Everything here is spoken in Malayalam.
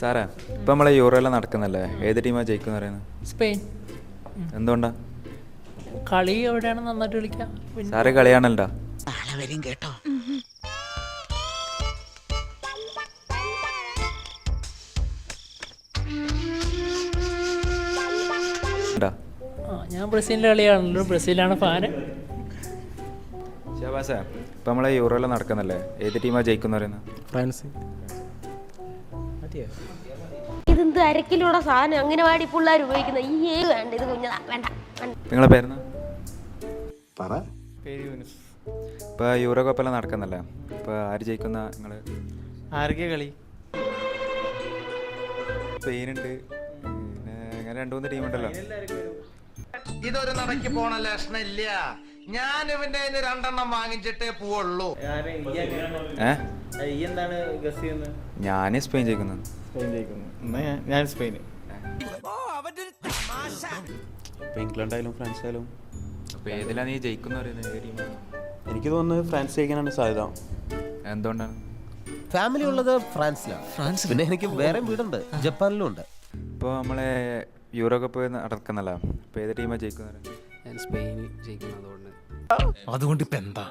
സാറേ ഇപ്പം നമ്മളെ യൂറോയിലെ നടക്കുന്നല്ലേ? ഏത് ടീമാണ് ജയിക്കുന്ന പറയുന്നത്? സ്പെയിൻ. എന്തുകൊണ്ടാ? കളി എവിടെയാണ് നന്നായിട്ട് കളിക്കാം സാറേ കളിയാണല്ലോ. കേട്ടോ. ആ ഞാൻ ബ്രസീലിന്റെ കളിയാണല്ലോ. ബ്രസീലാണ് ഫാന് ശാബാസേ ഇപ്പം നമ്മളെ യൂറോയിലെ നടക്കുന്നല്ലേ? ഏത് ടീമാണ് ജയിക്കുന്ന പറയുന്നത്? ഫ്രാൻസ്. ഇതെന്ത് അരക്കിലൂടെ സാധനം? അംഗനവാടി പിള്ളേർ ഉപയോഗിക്കുന്ന ഈ ഏത് വേണ്ട ഇത് കുഞ്ഞതാ വേണ്ട. നിങ്ങളെ പേര് പറ ഇപ്പോൾ യൂറോ കപ്പെല്ലാം നടക്കുന്നല്ലേ? ഇപ്പോൾ ആര് ജയിക്കുന്ന നിങ്ങൾ ആരൊക്കെ കളി? സ്പെയിനുണ്ട് പിന്നെ അങ്ങനെ രണ്ട് മൂന്ന് ടീമുണ്ടല്ലോ ഇതൊരു നടക്കി പോണ ലക്ഷണില്ല ഞാൻ ഇവന്റെ കയ്യിന്ന് രണ്ടെണ്ണം വാങ്ങിച്ചിട്ടേ പോവുള്ളൂ. എന്താണ് ഗസ് ചെയ്യുന്നത്? ഞാൻ സ്പെയിൻ ജയിക്കുന്നത്. സ്പെയിൻ ജയിക്കുന്നു. ഞാൻ- സ്പെയിൻ ഇപ്പോൾ ഇംഗ്ലണ്ട് ആയാലും ഫ്രാൻസ് ആയാലും അപ്പോൾ ഏതിലാണ് നീ ജയിക്കുന്ന എനിക്ക് തോന്നുന്നത് ഫ്രാൻസ് ജയിക്കാനാണ് സാധ്യത. എന്തുകൊണ്ടാണ്? ഫാമിലി ഉള്ളത് ഫ്രാൻസിലാണ്. ഫ്രാൻസ് പിന്നെ എനിക്ക് വേറെ വീടുണ്ട്. ജപ്പാനിലും ഉണ്ട്. ഇപ്പോൾ നമ്മളെ യൂറോ കപ്പ് നടക്കുന്നല്ലോ? അപ്പോൾ ഏത് ടീമാണ് ജയിക്കുന്നത് ഞാൻ സ്പെയിന് ജയിക്കും അതുകൊണ്ട് അതുകൊണ്ട് ഇപ്പൊ എന്താ?